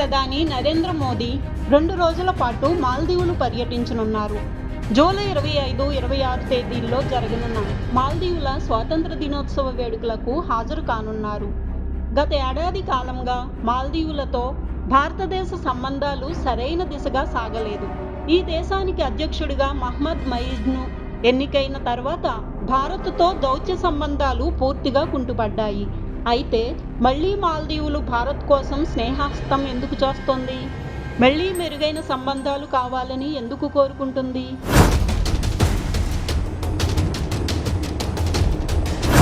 ప్రధాని నరేంద్ర మోదీ రెండు రోజుల పాటు మాల్దీవులు పర్యటించనున్నారు. జూలై ఇరవై ఐదు ఇరవై ఆరు తేదీల్లో జరగనున్న మాల్దీవుల స్వాతంత్ర దినోత్సవ వేడుకలకు హాజరు కానున్నారు. గత ఏడాది కాలంగా మాల్దీవులతో భారతదేశ సంబంధాలు సరైన దిశగా సాగలేదు. ఈ దేశానికి అధ్యక్షుడిగా మహ్మద్ మయీజ్ను ఎన్నికైన తర్వాత భారత్తో దౌత్య సంబంధాలు పూర్తిగా కుంటుపడ్డాయి. అయితే మళ్ళీ మాల్దీవులు భారత్ కోసం స్నేహాస్తం ఎందుకు చేస్తోంది? మళ్ళీ మెరుగైన సంబంధాలు కావాలని ఎందుకు కోరుకుంటుంది?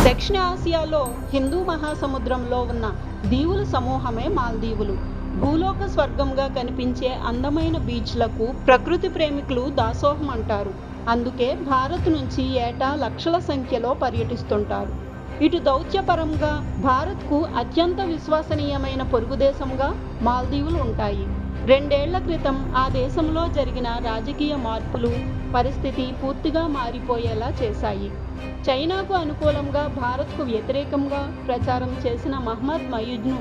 దక్షిణ ఆసియాలో హిందూ మహాసముద్రంలో ఉన్న దీవుల సమూహమే మాల్దీవులు. భూలోక స్వర్గంగా కనిపించే అందమైన బీచ్లకు ప్రకృతి ప్రేమికులు దాసోహం అంటారు. అందుకే భారత్ నుంచి ఏటా లక్షల సంఖ్యలో పర్యటిస్తుంటారు. ఇటు దౌత్యపరంగా భారత్కు అత్యంత విశ్వసనీయమైన పొరుగు దేశంగా మాల్దీవులు ఉంటాయి. రెండేళ్ళ క్రితం ఆ దేశంలో జరిగిన రాజకీయ మార్పులు పరిస్థితి పూర్తిగా మారిపోయేలా చేశాయి. చైనాకు అనుకూలంగా భారత్కు వ్యతిరేకంగా ప్రచారం చేసిన మహ్మద్ మయూజ్ను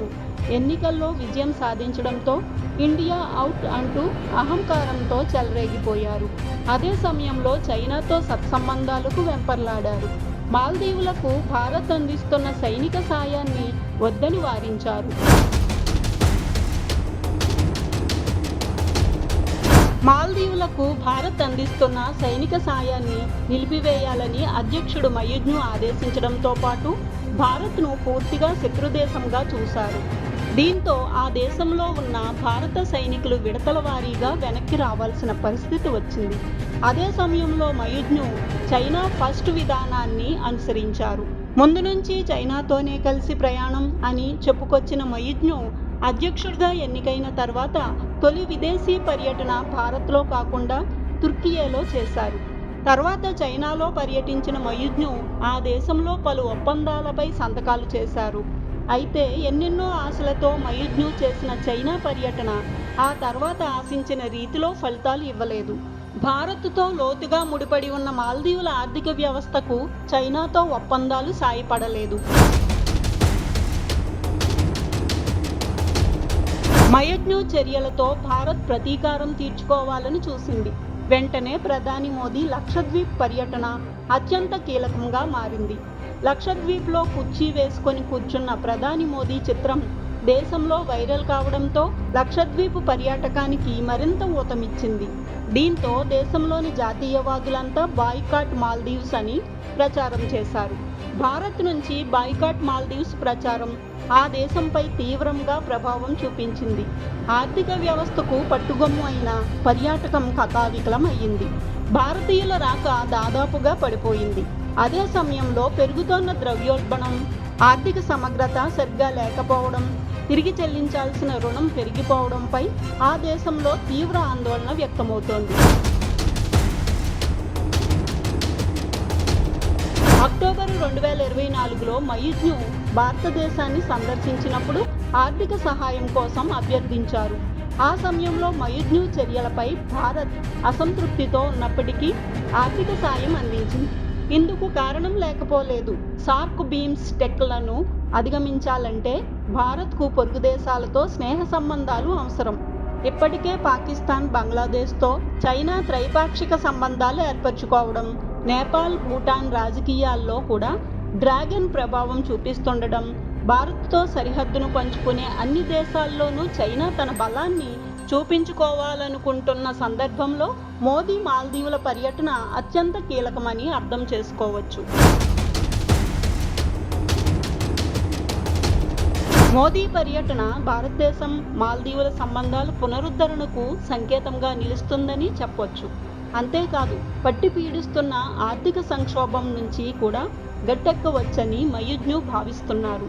ఎన్నికల్లో విజయం సాధించడంతో ఇండియా అవుట్ అంటూ అహంకారంతో చెలరేగిపోయారు. అదే సమయంలో చైనాతో సత్సంబంధాలకు వెంపర్లాడారు. మాల్దీవులకు భారత్ అందిస్తున్న సైనిక సాయాన్ని వద్దని వారించారు. మాల్దీవులకు భారత్ అందిస్తున్న సైనిక సాయాన్ని నిలిపివేయాలని అధ్యక్షుడు మయూజ్ను ఆదేశించడంతో పాటు భారత్ను పూర్తిగా శత్రుదేశంగా చూశారు. దీంతో ఆ దేశంలో ఉన్న భారత సైనికులు విడతల వారీగా వెనక్కి రావాల్సిన పరిస్థితి వచ్చింది. అదే సమయంలో మయూజ్ను చైనా ఫస్ట్ విధానాన్ని అనుసరించారు. ముందు నుంచి చైనాతోనే కలిసి ప్రయాణం అని చెప్పుకొచ్చిన మయుజ్ను అధ్యక్షుడిగా ఎన్నికైన తర్వాత తొలి విదేశీ పర్యటన భారత్లో కాకుండా తుర్కియేలో చేశారు. తర్వాత చైనాలో పర్యటించిన మయూజ్ను ఆ దేశంలో పలు ఒప్పందాలపై సంతకాలు చేశారు. అయితే ఎన్నెన్నో ఆశలతో మయూజ్ను చేసిన చైనా పర్యటన ఆ తర్వాత ఆశించిన రీతిలో ఫలితాలు ఇవ్వలేదు. భారత్తో లోతుగా ముడిపడి ఉన్న మాల్దీవుల ఆర్థిక వ్యవస్థకు చైనాతో ఒప్పందాలు సాయపడలేదు. మయజ్ఞు చర్యలతో భారత్ ప్రతీకారం తీర్చుకోవాలని చూసింది. వెంటనే ప్రధాని మోదీ లక్షద్వీప్ పర్యటన అత్యంత కీలకంగా మారింది. లక్షద్వీప్లో కుర్చీ వేసుకొని కూర్చున్న ప్రధాని మోదీ చిత్రం దేశంలో వైరల్ కావడంతో లక్షద్వీప్ పర్యాటకానికి మరింత ఊతమిచ్చింది. దీంతో దేశంలోని జాతీయవాదులంతా బాయ్కాట్ మాల్దీవ్స్ అని ప్రచారం చేశారు. భారత్ నుంచి బాయ్కాట్ మాల్దీవ్స్ ప్రచారం. ఆ దేశంపై తీవ్రంగా ప్రభావం చూపించింది. ఆర్థిక వ్యవస్థకు పట్టుగొమ్ము అయిన పర్యాటకం కకావికలం అయ్యింది భారతీయుల రాక దాదాపుగా పడిపోయింది. అదే సమయంలో పెరుగుతోన్న ద్రవ్యోల్బణం ఆర్థిక సమగ్రత సరిగ్గా లేకపోవడం తిరిగి చెల్లించాల్సిన రుణం పెరిగిపోవడంపై ఆ దేశంలో తీవ్ర ఆందోళన వ్యక్తమవుతోంది. అక్టోబర్ రెండు వేల ఇరవై నాలుగులో మయూజ్ను భారతదేశాన్ని సందర్శించినప్పుడు ఆర్థిక సహాయం కోసం అభ్యర్థించారు. ఆ సమయంలో మయూజ్ను చర్యలపై భారత్ అసంతృప్తితో ఉన్నప్పటికీ ఆర్థిక సాయం అందించింది. ఇందుకు కారణం లేకపోలేదు. సార్క్ బీమ్స్ టెక్లను అధిగమించాలంటే భారత్కు పొరుగు దేశాలతో స్నేహ సంబంధాలు అవసరం. ఇప్పటికే పాకిస్తాన్ బంగ్లాదేశ్తో చైనా త్రైపాక్షిక సంబంధాలు ఏర్పరచుకోవడం నేపాల్ భూటాన్ రాజకీయాల్లో కూడా డ్రాగన్ ప్రభావం చూపిస్తుండడం భారత్తో సరిహద్దును పంచుకునే అన్ని దేశాల్లోనూ చైనా తన బలాన్ని చూపించుకోవాలనుకుంటున్న సందర్భంలో మోదీ మాల్దీవుల పర్యటన అత్యంత కీలకమని అర్థం చేసుకోవచ్చు. మోదీ పర్యటన భారతదేశం మాల్దీవుల సంబంధాల పునరుద్ధరణకు సంకేతంగా నిలుస్తుందని చెప్పొచ్చు. అంతేకాదు పట్టి పీడిస్తున్న ఆర్థిక సంక్షోభం నుంచి కూడా గట్టెక్కవచ్చని మయుజ్ను భావిస్తున్నారు.